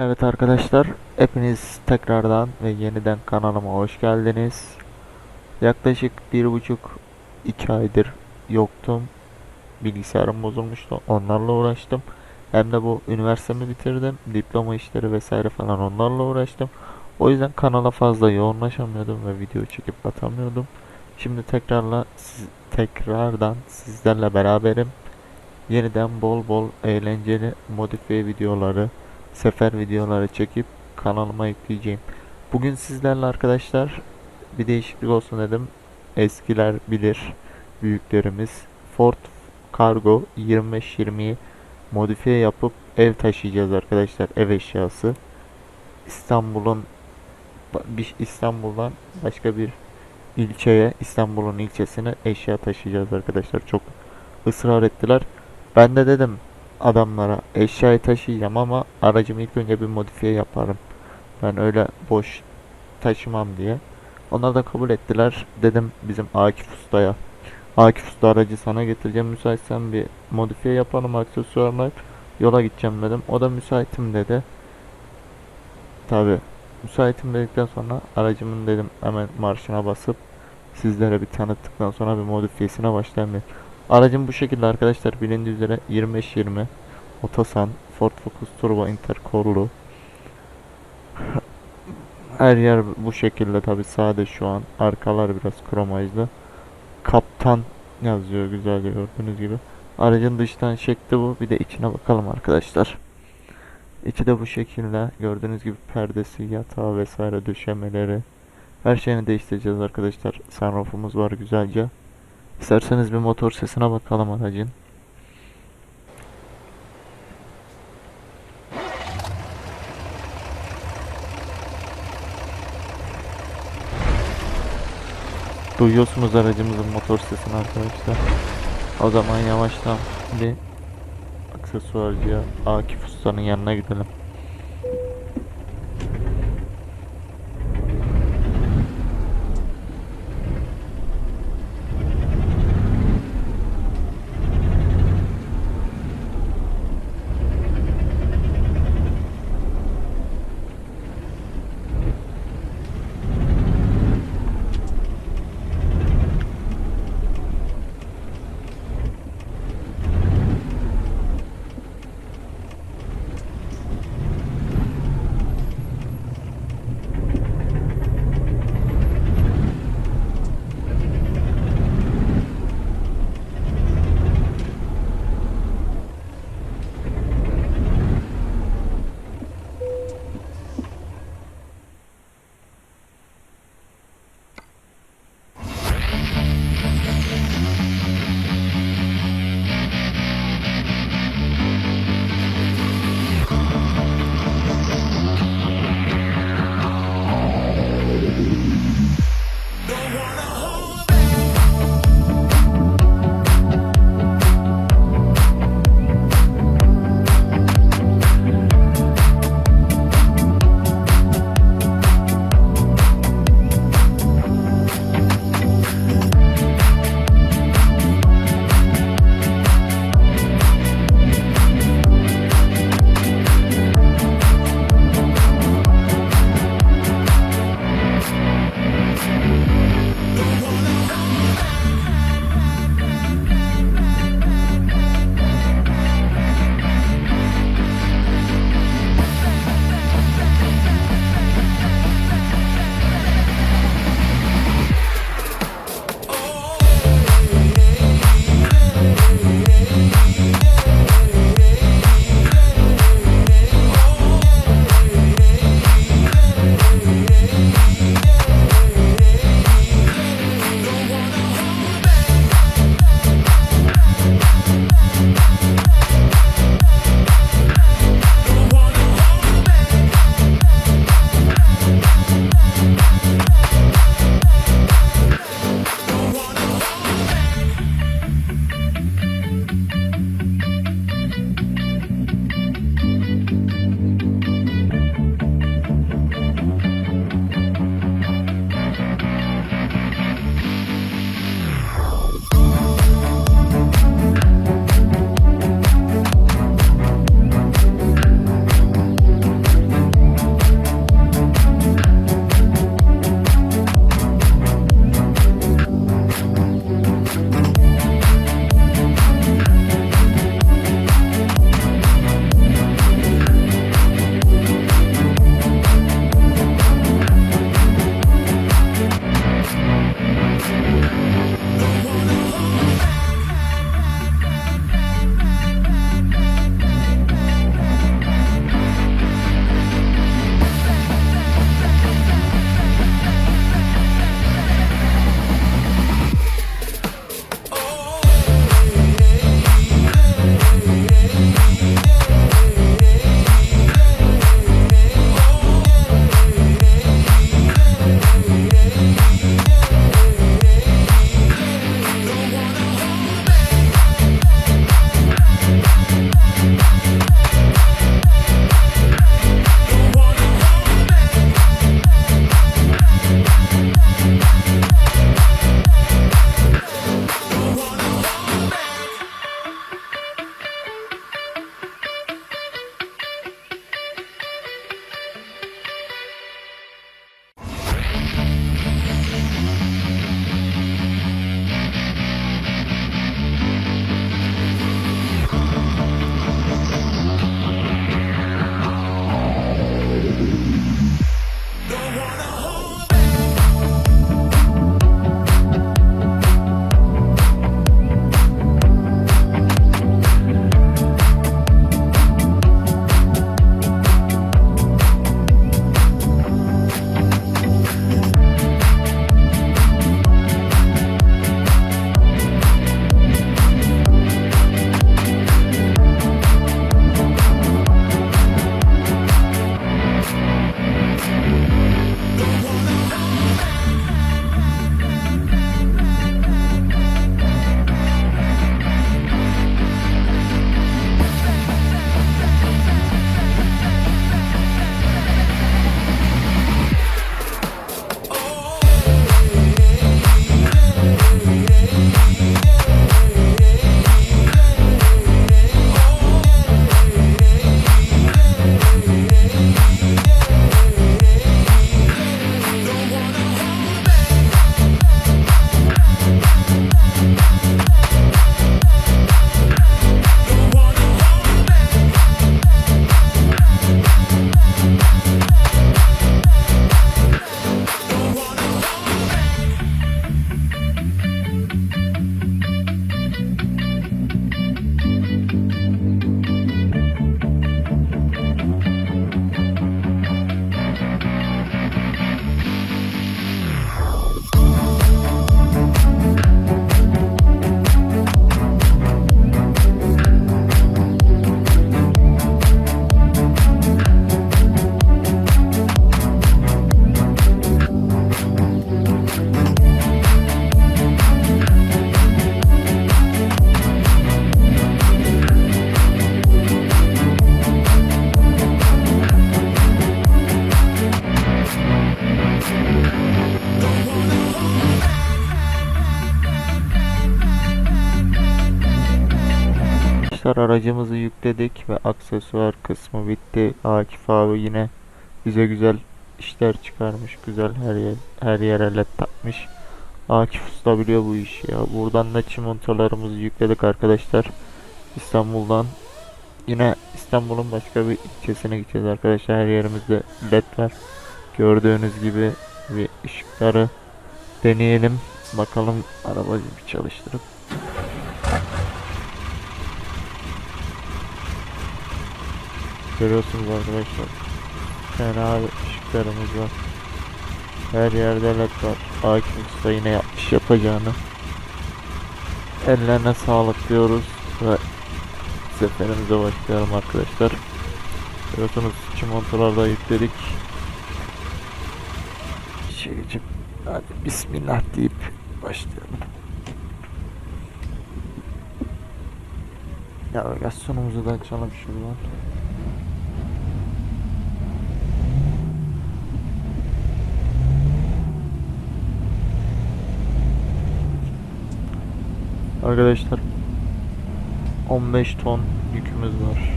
Evet arkadaşlar, hepiniz tekrardan ve yeniden kanalıma hoş geldiniz. Yaklaşık bir buçuk iki aydır yoktum. Bilgisayarım bozulmuştu, onlarla uğraştım. Hem de bu üniversitemi bitirdim, diploma işleri vesaire falan onlarla uğraştım. O yüzden kanala fazla yoğunlaşamıyordum ve video çekip atamıyordum. Şimdi tekrarla siz, tekrardan sizlerle beraberim. Yeniden bol bol eğlenceli modifiye videoları sefer videoları çekip kanalıma yükleyeceğim. Bugün sizlerle arkadaşlar bir değişiklik olsun dedim. Eskiler bilir büyüklerimiz Ford Cargo 25-20'yi modifiye yapıp ev taşıyacağız arkadaşlar. Ev eşyası. İstanbul'un bir İstanbul'dan başka bir ilçeye, İstanbul'un ilçesine eşya taşıyacağız arkadaşlar. Çok ısrar ettiler. Ben de dedim adamlara eşyayı taşıyacağım ama aracımı ilk önce bir modifiye yaparım. Ben öyle boş taşımam diye. Onlar da kabul ettiler. Dedim bizim Akif Usta'ya. Akif Usta aracı sana getireceğim. Müsaitsen bir modifiye yapalım aksesuarlar. Yola gideceğim dedim. O da müsaitim dedi. Tabi müsaitim dedikten sonra aracımın dedim hemen marşına basıp sizlere bir tanıttıktan sonra bir modifiyesine başlayayım. Aracım bu şekilde arkadaşlar bilindiği üzere 25-20 Otosan Ford Focus Turbo Intercool'lu Her yer bu şekilde tabi sade şu an. Arkalar biraz kromajlı. Kaptan yazıyor güzel gördüğünüz gibi. Aracın dıştan şekli bu bir de içine bakalım arkadaşlar. İçi de bu şekilde gördüğünüz gibi perdesi yatağı vesaire döşemeleri. Her şeyini değiştireceğiz arkadaşlar. Sunroofumuz var güzelce İsterseniz bir motor sesine bakalım aracın. Duyuyorsunuz aracımızın motor sesini arkadaşlar. O zaman yavaştan bir aksesuarcıya Akif Usta'nın yanına gidelim. Aracımızı yükledik ve aksesuar kısmı bitti. Akif abi yine bize güzel işler çıkarmış. Güzel her yer, her yere led takmış. Akif Usta biliyor bu işi ya. Buradan da çimentolarımızı yükledik arkadaşlar. İstanbul'dan yine İstanbul'un başka bir ilçesine gideceğiz arkadaşlar. Her yerimizde led var. Gördüğünüz gibi bir ışıkları deneyelim. Bakalım arabayı bir çalıştırıp. Görüyorsunuz arkadaşlar. Fena ışıklarımız var. Her yerde led var. Akif Usta yine yapmış yapacağını. Ellerine sağlık diyoruz ve seferimize başlayalım arkadaşlar. Görüyorsunuz çimentoları da yükledik. Şeycim hadi bismillah deyip başlayalım. Navigasyonumuzu da açalım şuradan. Arkadaşlar 15 ton yükümüz var.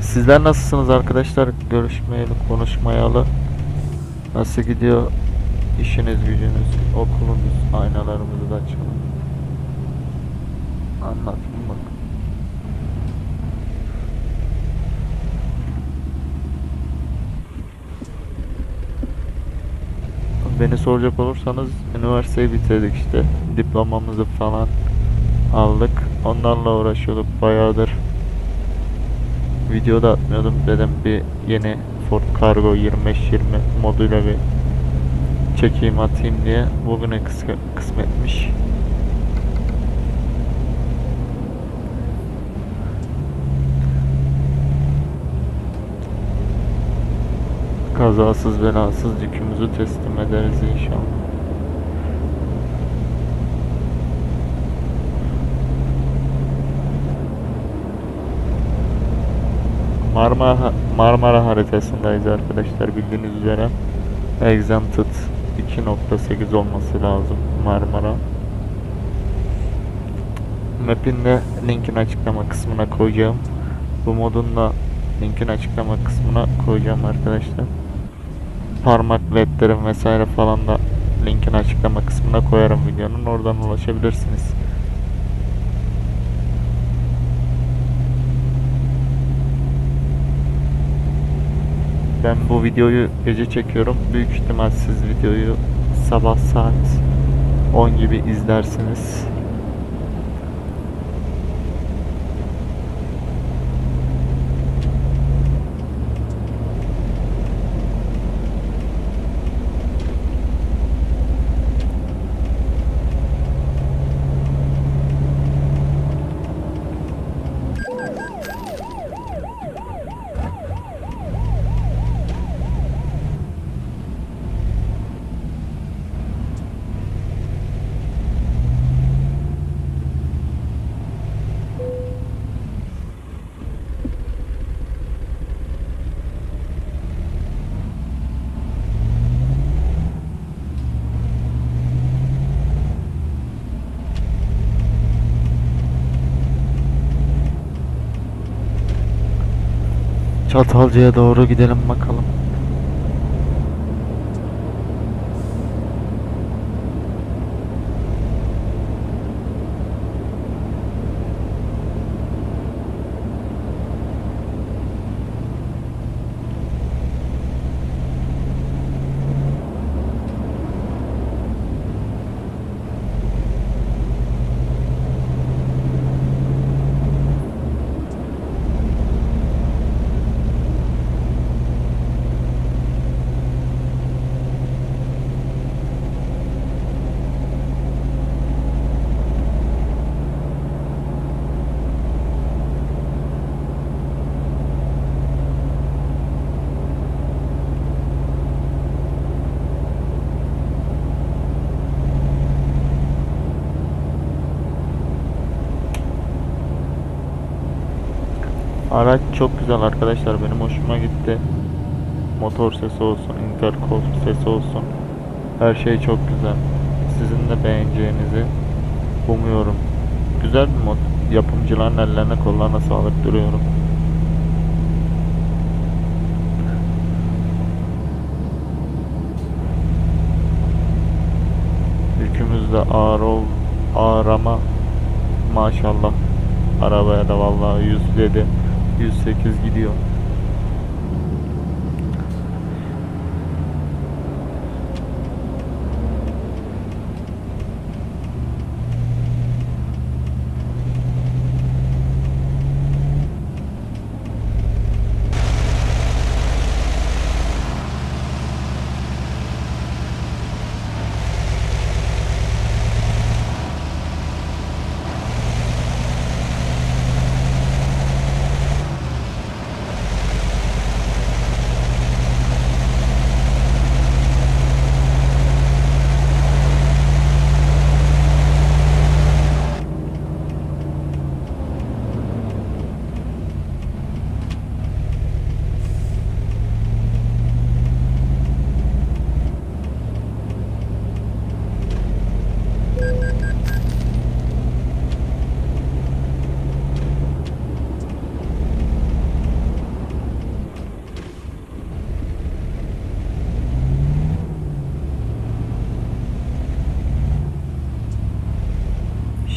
Sizler nasılsınız arkadaşlar? Görüşmeyeli, konuşmayalı. Nasıl gidiyor işiniz, gücünüz, okulunuz, aynalarımızı da açalım. Anlatın bak. Beni soracak olursanız üniversiteyi bitirdik işte. Diplomamızı falan aldık. Onlarla uğraşıyorduk bayağıdır. Video da atmıyordum. Dedim bir yeni Ford Cargo 25-20 moduyla bir çekeyim atayım diye. Bugüne kısmet, kısmetmiş. Kazasız belasız yükümüzü teslim ederiz inşallah. Marmara, Marmara haritasındayız arkadaşlar bildiğiniz üzere. Exempted 2.8 olması lazım Marmara. Map'in de linkini açıklama kısmına koyacağım. Bu modun da linkini açıklama kısmına koyacağım arkadaşlar. Parmak ledlerim vesaire falan da linkini açıklama kısmına koyarım videonun. Oradan ulaşabilirsiniz. Ben bu videoyu gece çekiyorum. Büyük ihtimal siz videoyu sabah saat 10 gibi izlersiniz. Çatalca'ya doğru gidelim bakalım. Çok güzel arkadaşlar benim hoşuma gitti. Motor sesi olsun, intercom sesi olsun. Her şey çok güzel. Sizin de beğeneceğinizi umuyorum. Güzel bir mod. Yapımcıların ellerine kollarına sağlık duruyorum. Yükümüz de ağır ol, ağır ama maşallah. Arabaya da vallahi 107, 108 gidiyor.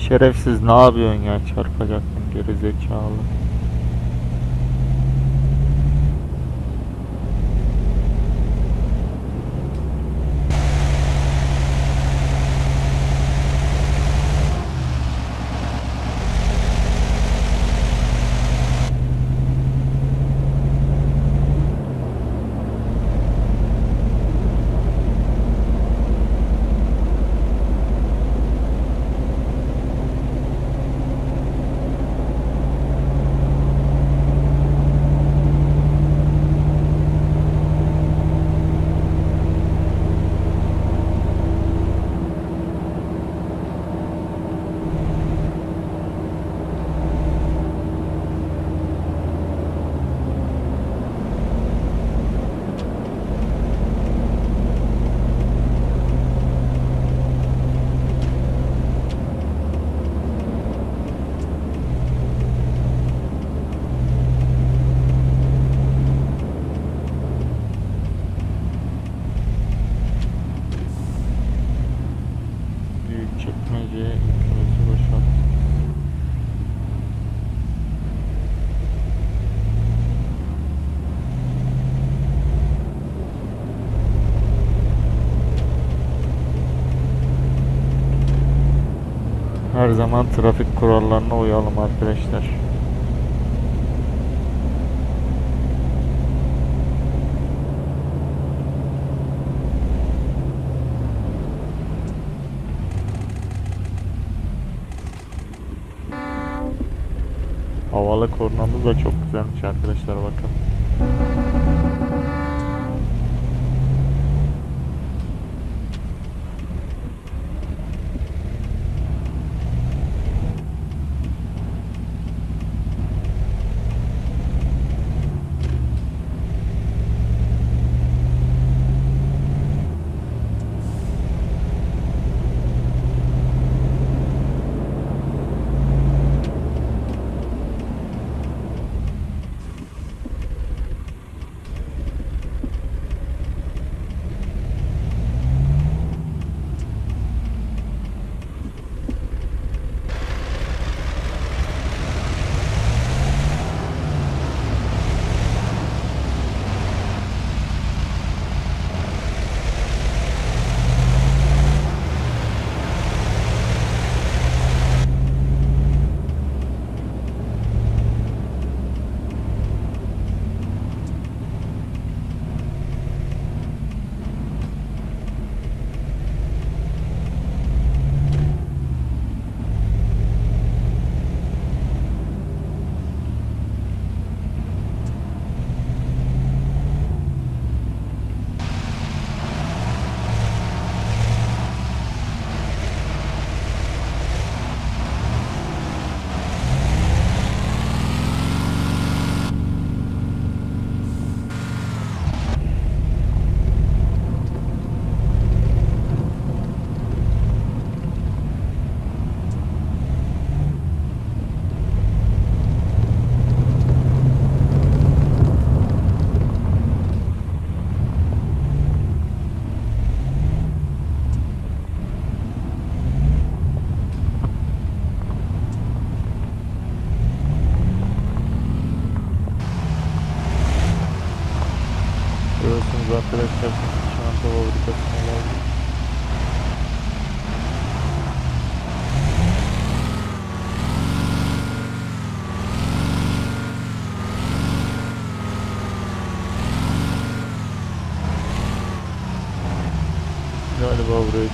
Şerefsiz ne yapıyorsun ya çarpacaktın geri zekalı. Büyük çekmeceye yükümüzü boşalttık. Her zaman trafik kurallarına uyalım arkadaşlar. Havalı kornamız da çok güzelmiş arkadaşlar bakın.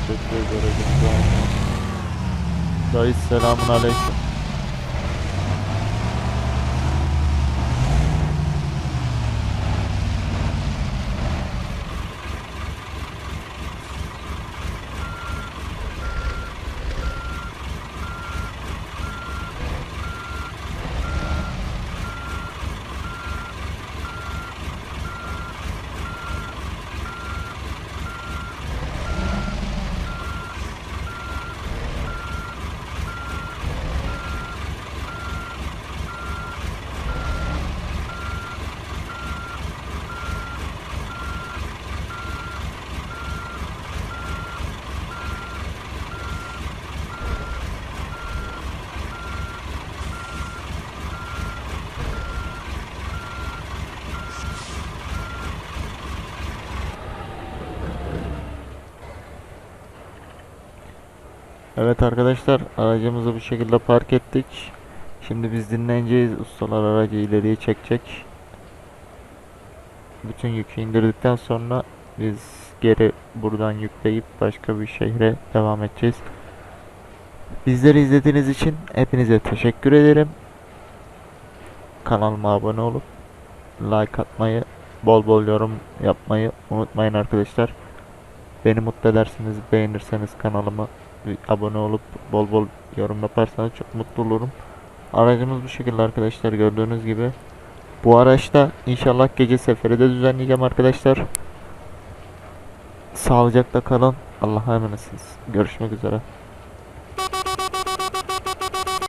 Aracımızı almaya. Dayı selamun aleyküm. Evet arkadaşlar aracımızı bu şekilde park ettik. Şimdi biz dinleneceğiz. Ustalar aracı ileriye çekecek. Bütün yükü indirdikten sonra biz geri buradan yükleyip başka bir şehre devam edeceğiz. Bizleri izlediğiniz için hepinize teşekkür ederim. Kanalıma abone olup like atmayı, bol bol yorum yapmayı unutmayın arkadaşlar. Beni mutlu edersiniz, beğenirseniz kanalımı abone olup bol bol yorum yaparsanız çok mutlu olurum. Aracımız bu şekilde arkadaşlar gördüğünüz gibi. Bu araçta inşallah gece seferi de düzenleyeceğim arkadaşlar. Sağlıcakla kalın. Allah'a emanetsiniz. Görüşmek üzere.